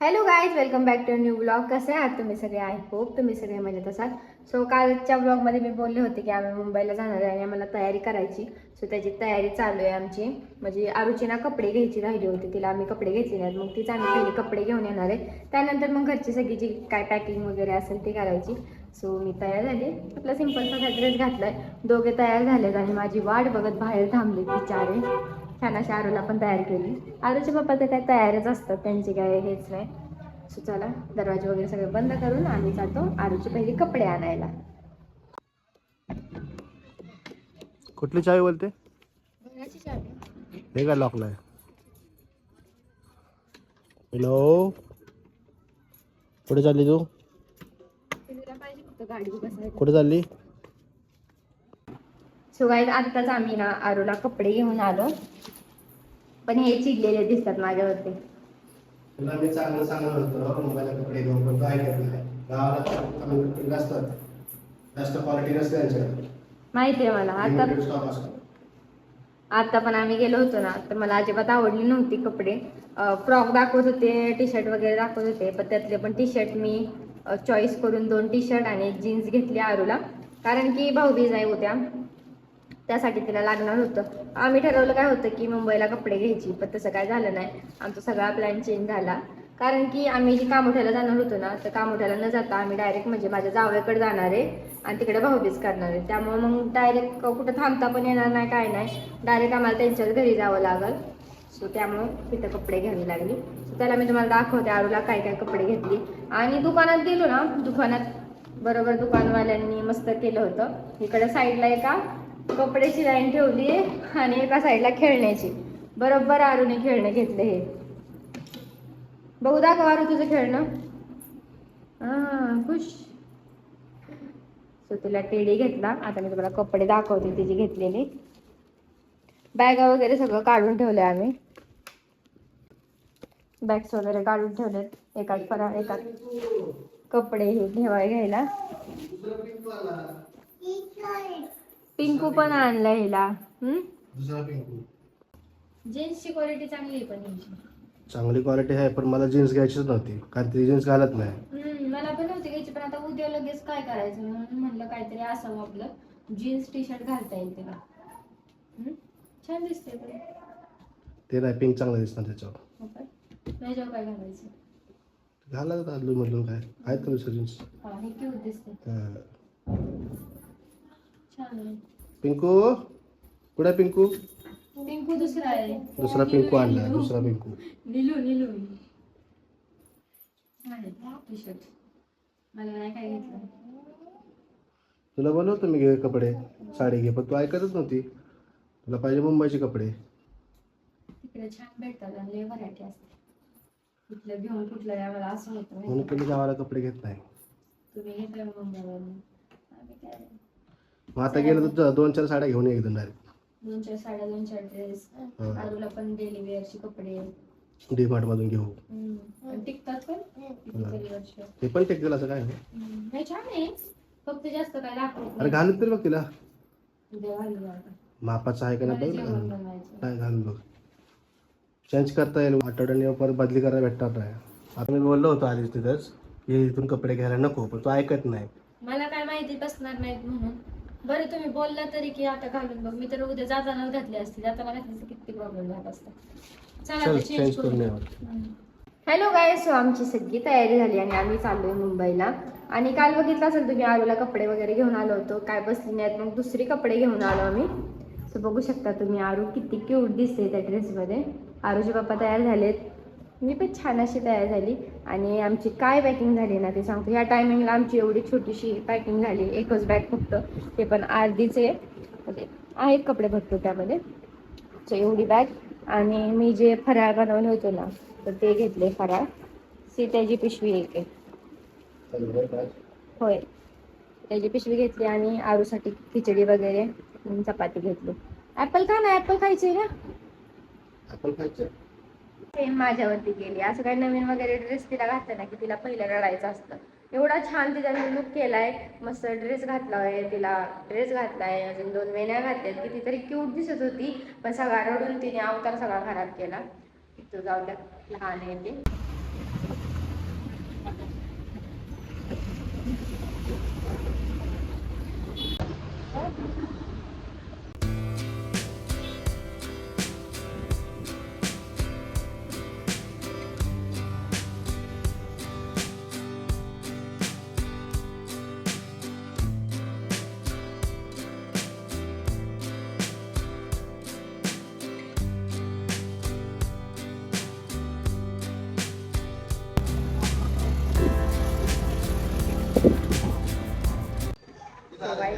Hello guys welcome back to new blog कसे आहात तुम्ही सगळे? आय होप तुम्ही सगळे मजेत असाल. सो कालच्या ब्लॉगमध्ये मी बोलले होते की आम्ही मुंबईला जाणार आहे आणि आम्हाला तयारी करायची. सो त्याची तयारी चालू आहे आमची. म्हणजे आरुचीना कपडे घ्यायची राहिली होती. तिला आम्ही कपडे घेतले नाहीत मग तीच आम्ही पहिले कपडे घेऊन येणार आहे. त्यानंतर मग घरची सगळी जी काय पॅकिंग वगैरे असेल ती करायची. सो मी तयार झाली. आपला सिम्पलचा ड्रेस आहे दोघे तयार झालेत आणि माझी वाट बघत बाहेर थांबली बिचारे. छान अशा आरूला पण तयार केली. आरूचे पप्पा तर काय तयारच असतात त्यांचे काय हेच नाही. सो चला दरवाजे वगैरे सगळे बंद करून आम्ही जातो आरूचे पहिले कपडे आणायला. कुठली चावी बोलते? हे काय लॉकला हॅलो कुठे चालली तू? कुठे चालली? सो गाईज आत्ताच आम्ही ना आरूला कपडे घेऊन आलो. पण हे चिडलेले दिसतात माझ्यावरती. तुला मी चांगलं सांगत होतो मोबाईलला कपडे घेऊन पण काय गावाला कपडे नसतात. जास्त क्वालिटी नसते त्यांच्याकडे. माहिती आहे मला. आता असतो. आता पण आम्ही गेलो होतो ना तर मला अजिबात आवडली नव्हती कपडे. फ्रॉक दाखवत होते टी शर्ट वगैरे दाखवत होते पण त्यातले पण टी शर्ट मी चॉईस करून दोन टी शर्ट आणि जीन्स घेतली आरूला. कारण की भाऊबीज आहे उद्या त्यासाठी तिला लागणार होतं. आम्ही ठरवलं काय होतं की मुंबईला कपडे घ्यायची पण तसं काय झालं नाही. आमचा सगळा प्लॅन चेंज झाला. कारण की आम्ही जी कामोठ्याला जाणार होतो ना तर कामोठ्याला न जाता आम्ही डायरेक्ट म्हणजे माझ्या जावयाकडे जाणार आहे आणि तिकडे भाऊबीज करणार आहे. त्यामुळे मग डायरेक्ट कुठं थांबता पण येणार नाही काय नाही. डायरेक्ट आम्हाला त्यांच्याच घरी जावं लागल. सो त्यामुळं तिथं कपडे घ्यावी लागली. सो त्याला मी तुम्हाला दाखवते आरूला काय काय कपडे घेतली. आणि दुकानात गेलो ना दुकानात बरोबर दुकानवाल्यांनी मस्त केलं होतं. इकडे साईडला एका कपड्याची लाईन ठेवली आहे आणि एका साईडला खेळण्याची. बरोबर आरूने खेळणं घेतलं हे. बघू दाखव आरू तुझं खेळणं. हा खुश. सो तिला टेडी घेतला. आता मी तुम्हाला कपडे दाखवते तिची घेतलेली. बॅगा वगैरे सगळं काढून ठेवले आम्ही. बॅग्स वगैरे काढून ठेवलेत. एकाच परा एकाच कपडे हे ठेवाय घ्यायला. पिंकू पण आणलं हिला. हम्म? दुसरा पिंकू. जीन्सची क्वालिटी चांगली आहे पण चांगली क्वालिटी आहे पण मला जीन्स घ्यायचीच नव्हती. कारण ती जीन्स घालत नाही. हम्म, मला पण नव्हती घ्यायची पण आता उद्या लगेच काय करायचं म्हणून म्हणलं काहीतरी असावं आपलं. जीन्स टी शर्ट घालता येईल तिला हम्म, छान दिसते पण ते नाही पिंक चांगलं दिसणार त्याच्यावर. हो काय? त्याच्यावर काय घालायचं? घालायचं अदलून मधून काय? आहेत का दुसरं जीन्स हा हे क्यूट दिसते आहे पिंकू? कुठे आहे पिंकू? पिंकू दुसरा आहे. दुसरा पिंकू आणला दुसरा पिंकू. निलू निलू. टी शर्ट मला नाही काय घेतलं. तुला बोलवतो मी घे कपडे साडी घे पण तू ऐकतच नव्हती. तुला पाहिजे मुंबईचे कपडे. तिकडे छान भेटतात आणि लय व्हरायटी असते कुठलं घेऊन कुठलं यावेळेला असं होतं माहिती म्हणून तुम्ही गावाला कपडे घेत नाही. तुम्ही आम्ही काय मग आता गेलं तर दोन चार साड्या घेऊन एकदम डायरेक्ट दोन चार साड्या दोन चार ड्रेस हा. आरूला पण डेली वेअरचे कपडे. डी मार्ट मधून घेऊ. हम्म. आणि टिकतात पण? कितीतरी वर्ष. ते पण टेक असं काय नाही. हम्म. हे छान आहे. फक्त जास्त काय दाखवत अरे घालून तरी बघ तिला. मापाचं आहे का नाही बघ. ना. नाही घालून बघ. चेंज करता येईल. आठवड्याने परत बदली करायला भेटणार नाही. आता मी बोललो होतो आधीच तिथंच की इथून कपडे घ्यायला नको. पण तू ऐकत नाही. मला काय माहिती बसणार नाहीत म्हणून. बरं तुम्ही बोलला तरी की आता घालून बघ. मी तर उद्या जाताना घातली असती जाताना घातली किती प्रॉब्लेम झाला असता. चला चेंज करून हॅलो गाय सो आमची सगळी तयारी झाली आणि आम्ही चाललोय मुंबईला. आणि काल बघितलं असेल तुम्ही आरूला कपडे वगैरे घेऊन आलो होतो. काय बसली नाहीत मग दुसरे कपडे घेऊन आलो आम्ही. सो बघू शकता तुम्ही आरू किती क्यूट दिसते त्या ड्रेसमध्ये आरूचे पप्पा तयार झालेत. मी पण छान अशी तयार झाली. आणि आमची काय पॅकिंग झाली ना ते सांगतो. ह्या टायमिंगला आमची एवढी छोटीशी पॅकिंग झाली. एकच बॅग फक्त. ते पण अर्धीचे. म्हणजे आहेत कपडे भरपूर त्यामध्ये. सो एवढी बॅग आणि मी जे फराळ बनवले होतो ना तर ते घेतले फराळ. सी त्याची पिशवी एक आहे होय. त्याची पिशवी घेतली आणि आरूसाठी खिचडी वगैरे चपाती घेतली. ऍपल खा ना ऍपल खायचे ना? आपण खायचे. सेम माझ्यावरती गेली असं काही नवीन वगैरे ड्रेस तिला घातला ना की तिला पहिलं रडायचं असतं. एवढा छान तिचा लुक केलाय. मस्त ड्रेस घातलाय तिला ड्रेस घातलाय अजून दोन वेण्या घातल्यात किती तरी क्यूट दिसत होती. पण सगळा रडून तिने अवतार सगळा खराब केला. तो जाऊ द्या. लहान आहे ते.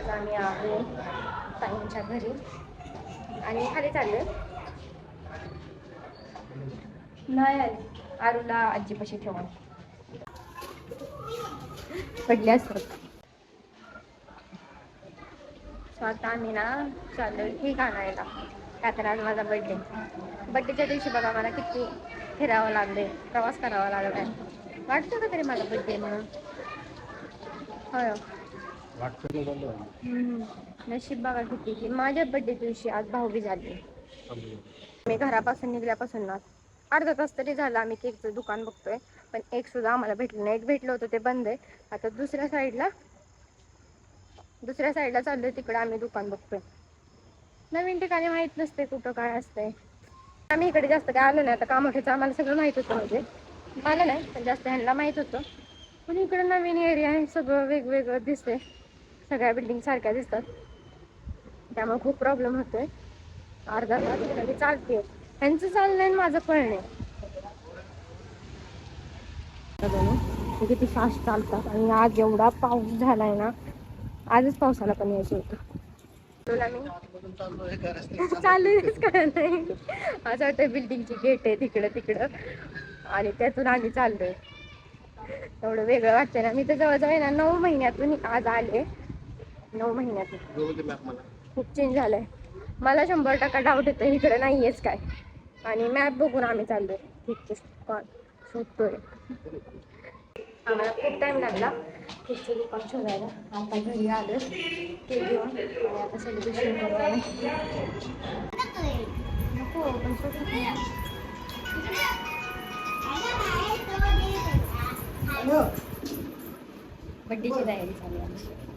आता आम्ही आलो ताईंच्या घरी. आणि खाली चाललोय. नाही आली आरूला आजीपाशी ठेवून. पडले असतात. आता आम्ही ना चाललो ठीक आणायला. का तर आज माझा बड्डे बड्डेच्या दिवशी बघा मला किती फिरावं लागले प्रवास करावा लागलाय. वाटतं का तरी माझा बड्डे म्हणून? होय. नशीब बघा किती. की माझ्या बड्डे दिवशी आज भाऊबी झाली. मी घरापासून निघल्यापासून ना अर्धा तास तरी झाला आम्ही केकचं दुकान बघतोय. पण एक सुद्धा आम्हाला भेटलं नाही. एक भेटलं होतं ते बंद आहे. आता दुसऱ्या साईडला दुसऱ्या साईडला चाललोय तिकडे आम्ही दुकान बघतोय. नवीन ठिकाणी माहीत नसते कुठं काय असतंय. आम्ही इकडे जास्त काय आलो नाही. आता कामाठ्याचं आम्हाला सगळं माहीत होतं म्हणजे. मला नाही पण जास्त ह्यांना माहीत होतं. पण इकडे नवीन एरिया आहे. सगळं वेगवेगळं दिसतंय. सगळ्या बिल्डिंग सारख्या दिसतात. त्यामुळे खूप प्रॉब्लेम होतोय. अर्धा तास तरी चालते त्यांचं चाललंय आणि माझं कळणे किती फास्ट चालतात. आणि आज एवढा पाऊस झालाय ना आजच पावसाला पण यायचं होतं. तुला मी. चालूच कळत नाही? असं वाटतं बिल्डिंगची गेट आहे तिकडं तिकडं. आणि त्यातून आम्ही चाललोय. एवढं वेगळं वाटतंय ना. मी तर जवळजवळ ना नऊ महिन्यातून आज आले. नऊ महिन्यातून खूप चेंज झालंय. मला शंभर टक्का डाऊट येतो इकडे नाहीयेच काय. आणि मॅप बघून आम्ही चाललोय. ठीकचे दुकान शोधतोय आम्हाला खूप टाइम लागला. केकचं दुकान शोधायला. आता घरी आलं केक घेऊन. आणि आता सेलिब्रेशन नको पण शोधत नाही. बड्डेची तयारी चालू आहे.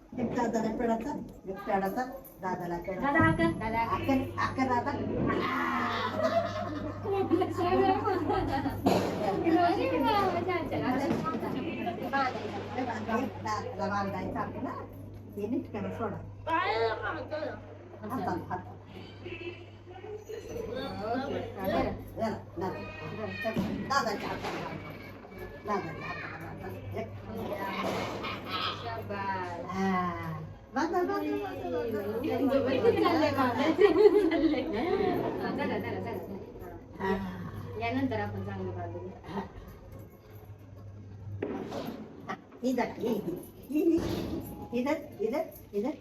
एक दादाला पेडाचा एक पेडाचा दादाला पेडाचा आकर आकर दादा दादाला बांधायचं आपण ना हे नीट करा सोडा. हाताला हात जरा, दादा. दादाच्या हाताला. दादाच्या हाताला यानंतर आपण चांगलं बांधू इधर इधर इधर इधर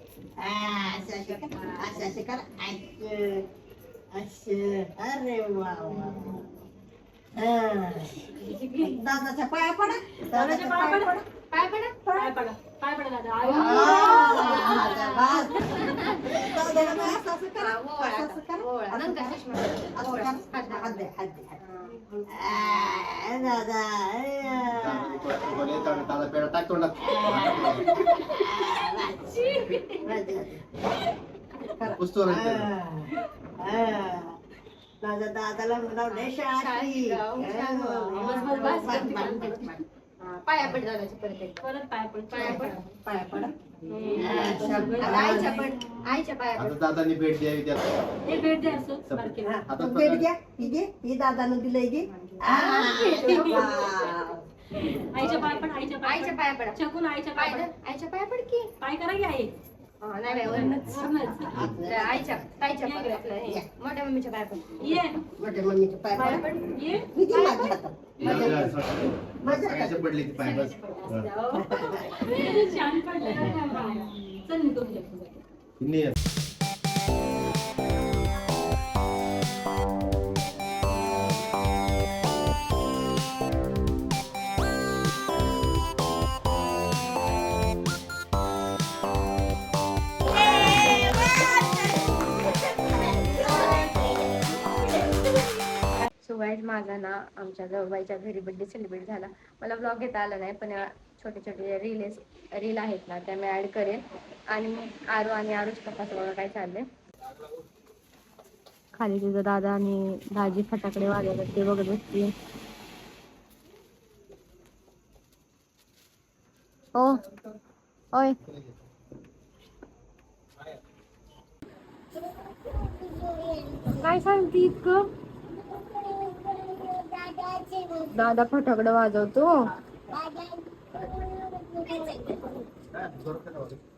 अरे वा वा दादाच्या पाया पडा दादाच्या पाया पडा पाय पडा पाय पडा दादाला पाय असं असं करा असं असं करा असं नंतर करा. चष्मा असं करा. हात दे, हात दे, हात दे. आ, दादा. दादा पेढा टाक तोंडात पुसतो रे त्याला. माझ्या दादाला म्हणावं शाळी पाया पड दादाची परत एक परत पाय पड पाया पड. पाया पडा. आता आईच्या पड आईच्या पाया आता पड. दादानी भेट द्यावी त्याला हे भेट द्या असं भेट घ्या ही घे ही दादानं दिलंय घे. आईच्या पाय पण आईच्या पाय आईच्या पाया पडा. चकून आईच्या पाय. आईच्या पाया पड की. पाय करा की आई नाही. वरणच. तर आईच्या ताईच्या हे, मोठ्या मम्मीच्या पाया पाय माझ्या हातात. पडली ती पाय बस छान पडलं. चल गाईज माझा ना आमच्या जवळबाईच्या घरी बड्डे सेलिब्रेट झाला. मला ब्लॉग घेता आला नाही पण या छोटे छोटे रील रील आहेत ना त्या मी ॲड करेन. आणि आरू आणि आरुष तपास बघा काय चाललंय. खाली तुझा दादा आणि दाजी फटाकडे वाजवतात ते बघत बसते ओ ओय. काय सांगते इतकं? दादा फटाकड वाजवतो.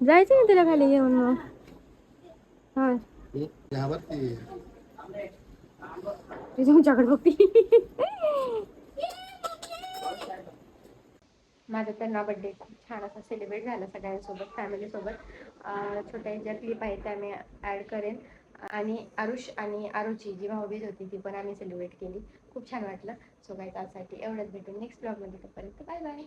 जायचं ना तिला खाली घेऊन मग. हा. तुमच्याकडे बघती. माझा त्यांना बड्डे खूप छान असा सेलिब्रेट झाला सगळ्यांसोबत फॅमिलीसोबत छोट्या ज्या क्लिप आहेत त्या मी ॲड करेन. आणि आरुष आणि आरुची जी भाऊबीज होती ती पण आम्ही सेलिब्रेट केली. खूप छान वाटलं. सो काय त्यासाठी एवढंच भेटून नेक्स्ट ब्लॉगमध्ये तोपर्यंत. Bye bye